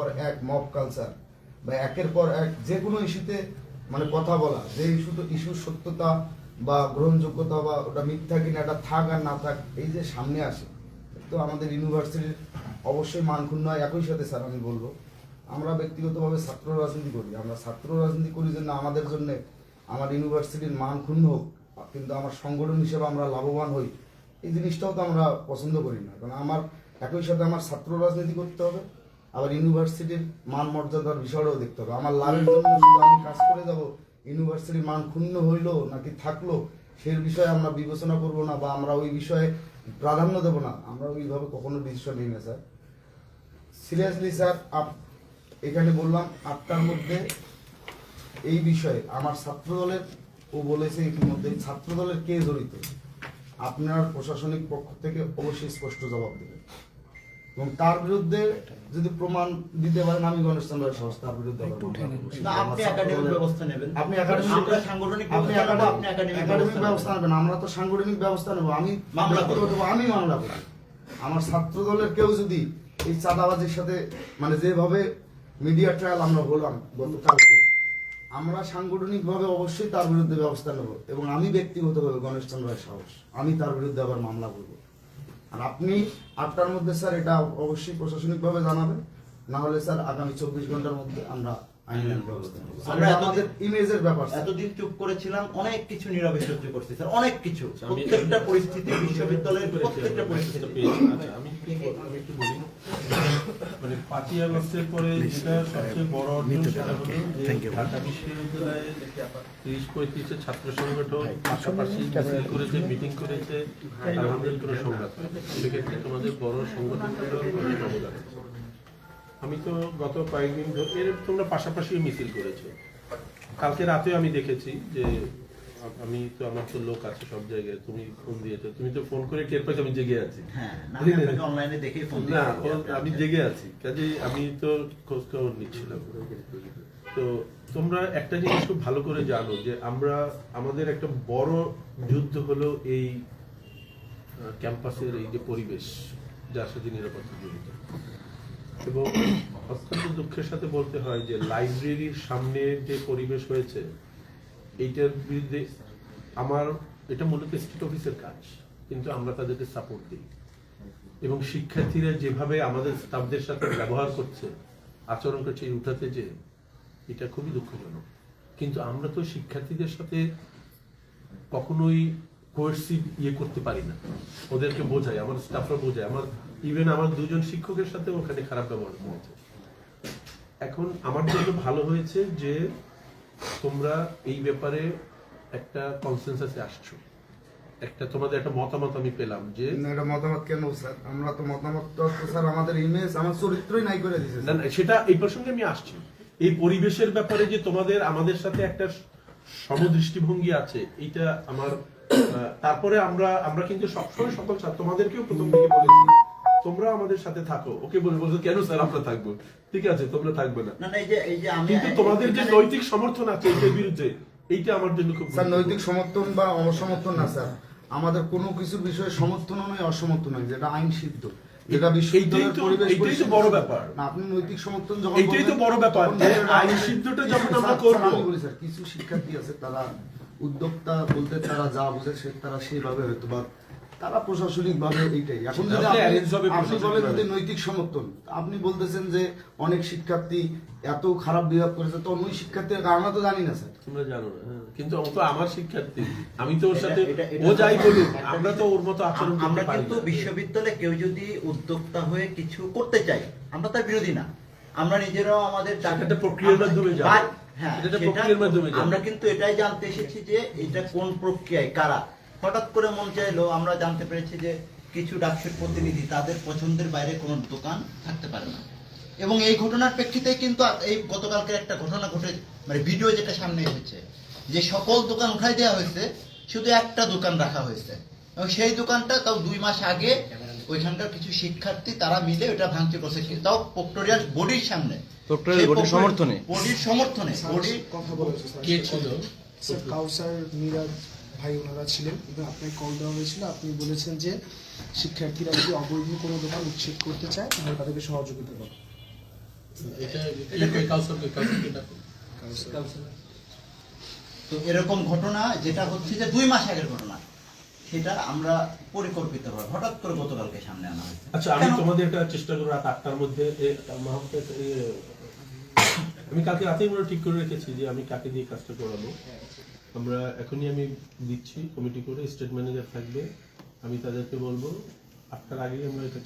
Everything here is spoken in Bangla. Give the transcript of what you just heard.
পর এক মব কালচার বা একের পর এক যে কোনো ইস্যুতে মানে কথা বলা, যে ইস্যু ইস্যুর সত্যতা বা গ্রহণযোগ্যতা বা ওটা মিথ্যা কিনা এটা থাক আর না থাক, এই যে সামনে আসে তো আমাদের ইউনিভার্সিটির অবশ্যই মান ক্ষুণ্ণ হয়, একই সাথে স্যার আমি বলব। আমরা ব্যক্তিগতভাবে ছাত্র রাজনীতি করি, আমরা ছাত্র রাজনীতি করি জন্য আমাদের জন্য আমার ইউনিভার্সিটির মান ক্ষুণ্ণ হোক, কিন্তু আমার সংগঠন হিসেবে আমরা লাভবান হই, এই জিনিসটাও তো আমরা পছন্দ করি না, কারণ আমার একই সাথে আমার ছাত্র রাজনীতি করতে হবে। আবার ইউনিভার্সিটির মান মর্যাদার বিষয়টাও দেখতে হবে। আমার লাভের জন্য শুধু আমি কাজ করে যাব, ইউনিভার্সিটির মান ক্ষুণ্ণ হইল নাকি থাকল, সেই বিষয়ে আমরা বিবেচনা করব না বা আমরা ওই বিষয়ে প্রাধান্য দেব না। আমরা ওইভাবে কখনো ডিসিশন নিই না, স্যার। সিরিয়াসলি স্যার, আপ- এখানে বললাম, আটটার মধ্যে এই বিষয়ে আমার ছাত্র দলের ও বলেছে ইতিমধ্যে ছাত্র দলের কে জড়িত? আপনার প্রশাসনিক পক্ষ থেকে অবশ্যই স্পষ্ট জবাব দেবেন এবং তার বিরুদ্ধে যদি প্রমাণ দিতে পারেন আমি গণেশ চন্দ্র সাহস তার বিরুদ্ধে আপনি একাডেমিক ব্যবস্থা নেবেন। আপনি সাংগঠনিক আপনি ব্যবস্থা একাডেমিক নেবেন। আমরা তো সাংগঠনিক ব্যবস্থা নেব আমি মামলা করব। আমি মামলা করব। আমার ছাত্র দলের কেউ যদি এই চাঁদাবাজির সাথে মানে যেভাবে মিডিয়া ট্রায়াল আমরা হলাম গতকালকে আমরা সাংগঠনিকভাবে অবশ্যই তার বিরুদ্ধে ব্যবস্থা নেব এবং আমি ব্যক্তিগতভাবে গণেশ চন্দ্র রায় সাহস আমি তার বিরুদ্ধে আবার মামলা করব। আর আপনি আটটার মধ্যে স্যার এটা অবশ্যই প্রশাসনিকভাবে জানাবেন। না হলে স্যার আগামী চব্বিশ ঘণ্টার মধ্যে আমরা আমাদের ইমেজের ব্যাপার এতদিন চুপ করেছিলাম অনেক কিছু নীরবে সহ্য করছি স্যার অনেক কিছু। প্রত্যেকটা পরিস্থিতি বিশ্ববিদ্যালয়ের প্রত্যেকটা পরিস্থিতি। আমি আমি একটু বলি মানে পাঁচই আগস্টের পরে যেটা সবচেয়ে বড় অর্জন সেটা হলো যে ঢাকা বিশ্ববিদ্যালয়ে তিরিশ পঁয়ত্রিশের ছাত্র সংগঠন পাশাপাশি মিছিল করেছে মিটিং করেছে আমাদের কোনো সংঘাত সেক্ষেত্রে তোমাদের বড় সংগঠনগুলো অবদান আমি তো গত কয়েকদিন ধরে তোমরা পাশাপাশি মিছিল করেছ। কালকে রাতেও আমি দেখেছি যে আমি তো আমার তো লোক আছে সব জায়গায় তুমি ফোন দিয়েছ তুমি তো ফোন করে টের পাইছো আমি জেগে আছি। হ্যাঁ আমি অনলাইনে দেখেই ফোন না আমি জেগে আছি কাজে আমি তো খোঁজ খবর নিচ্ছিলাম। তো তোমরা একটা জিনিস খুব ভালো করে জানো যে আমরা আমাদের একটা বড় যুদ্ধ হলো এই ক্যাম্পাসের এই যে পরিবেশ যার সাথে নিরাপত্তা জড়িত। এবং অত্যন্ত দুঃখের সাথে বলতে হয় যে লাইব্রেরির সামনে যে পরিবেশ হয়েছে এইটার বিরুদ্ধে আমার, এটা মূলত স্টেট অফিসের কাজ, কিন্তু আমরা তাদেরকে সাপোর্ট দিই। এবং শিক্ষার্থীরা যেভাবে আমাদের স্টাফদের সাথে ব্যবহার করছে, আচরণ করছে, এই উঠাতে যে, এটা খুবই দুঃখজনক। কিন্তু আমরা তো শিক্ষার্থীদের সাথে কখনোই কোর্সিভ ইয়ে করতে পারি না। ওদেরকে বোঝাই, আমার স্টাফরা বোঝায়, আমার ইভেন আমার দুজন শিক্ষকের সাথে ওখানে খারাপ ব্যবহার করেছে এখন আমার জন্য ভালো হয়েছে যে তোমরা এই ব্যাপারে একটা কনসেন্সাসে আসছো। একটা তোমাদের একটা মতামত আমি পেলাম যে এটা মতামত কেন স্যার? আমরা তো মতামত তো স্যার আমাদের ইমেজ আমার চরিত্রই নাই করে দিয়েছে না না সেটা এই প্রসঙ্গে আমি আসছি। এই পরিবেশের ব্যাপারে যে তোমাদের আমাদের সাথে একটা সমদৃষ্টিভঙ্গি আছে এটা আমার তারপরে আমরা আমরা কিন্তু সবসময় সকল তোমাদেরকেও প্রথম থেকে বলেছি। তোমরা আমাদের সাথে থাকো। ওকে বলে বলছো কেন স্যার আমরা থাকব? ঠিক আছে তোমরা থাকবে না। না না এই যে এই যে আমি কিন্তু তোমাদের যে নৈতিক সমর্থন আছে এটার বিরুদ্ধে এইটা আমার জন্য খুব স্যার নৈতিক সমর্থন বা অসমর্থন না স্যার। আমার কোনো কিছুর বিষয়ে সমর্থনও নয় অসমর্থন নয় যেটা আইন সিদ্ধ। যেটা বিশ্ববিদ্যালয়ের পরিবেশ এইটাই তো বড় ব্যাপার। না আপনি নৈতিক সমর্থন যখন এইটাই তো বড় ব্যাপার, তখন যে আইন সিদ্ধটা কিছু- যখন আমরা করব। বলি স্যার কিছু শিক্ষার্থী আছে তারা উদ্যোক্তা বলতে তারা যা বুঝে সে তারা সেইভাবে হয়তো বা তারা প্রশাসনিক ভাবে এইটাই। এখন যদি আপনি- বলেন যদি নৈতিক সমর্থন আপনি বলতেছেন যে অনেক শিক্ষার্থী এত খারাপ বিহেভ করেছে তো ওই শিক্ষার্থীর কারণ তো জানি না স্যার। তোমরা জানো না হ্যাঁ। কিন্তু ও তো আমার শিক্ষার্থী। আমি তো ওর সাথে ও যাই বলুক আমরা তো ওর মতো আচরণ আমরা কিন্তু বিশ্ববিদ্যালয়ে কেউ যদি উদ্যোক্তা হয়ে কিছু করতে চাই আমরা তার বিরোধী না। আমরা নিজেরাও আমাদের প্রক্রিয়ার মাধ্যমে। বা- হ্যাঁ প্রক্রিয়ার মাধ্যমে যাবে। আমরা কিন্তু এটাই জানতে এসেছি যে এটা কোন প্রক্রিয়ায় কারা? হঠাৎ করে মন চাইলো আমরা জানতে পেরেছি যে কিছু ডাকসুর প্রতিনিধি তাদের পছন্দের বাইরে কোনো দোকান থাকতে পারে না। এবং এই ঘটনার প্রেক্ষিতে কিন্তু এই গতকালকের একটা ঘটনা ঘটে মানে ভিডিও যেটা সামনে এসেছে যে সকল দোকান উঠাই দেওয়া হয়েছে শুধু একটা দোকান রাখা হয়েছে। এবং সেই দোকানটা তাও দুই মাস আগে ওইখানকার কিছু শিক্ষার্থী তারা মিলে ওটা ভাঙচুর করছে। তাও প্রক্টোরিয়াল বডির সামনে। প্রক্টোরিয়াল বডির সমর্থনে? বডির সমর্থনে। বডি কথা বলেছে কে ছিল? কাউসার মিরাজ। ভাই ওনারা ছিলেন এবং আপনাকে কল দেওয়া হয়েছিল আপনি বলেছেন যে শিক্ষার্থীরা যদি অবৈধ কোনো দোকান উচ্ছেদ করতে চায় তাহলে তাদেরকে সহযোগিতা করো তো এরকম ঘটনা যেটা হচ্ছে যে দুই মাস আগের ঘটনা সেটা আমরা পরিকল্পিতভাবে হঠাৎ করে গতকালকে সামনে আনা হয়েছে। আচ্ছা আমি তোমাদের একটা চেষ্টা করব রাত আটটার মধ্যে আমি কালকে রাতেই মনে ঠিক করে রেখেছি যে আমি কাকে দিয়ে কাজটা করাবো। আমরা এখনই আমি দিচ্ছি কমিটি করে স্টেট ম্যানেজার থাকবে। আমি তাদেরকে বলব আটটার আগেই আমরা এটা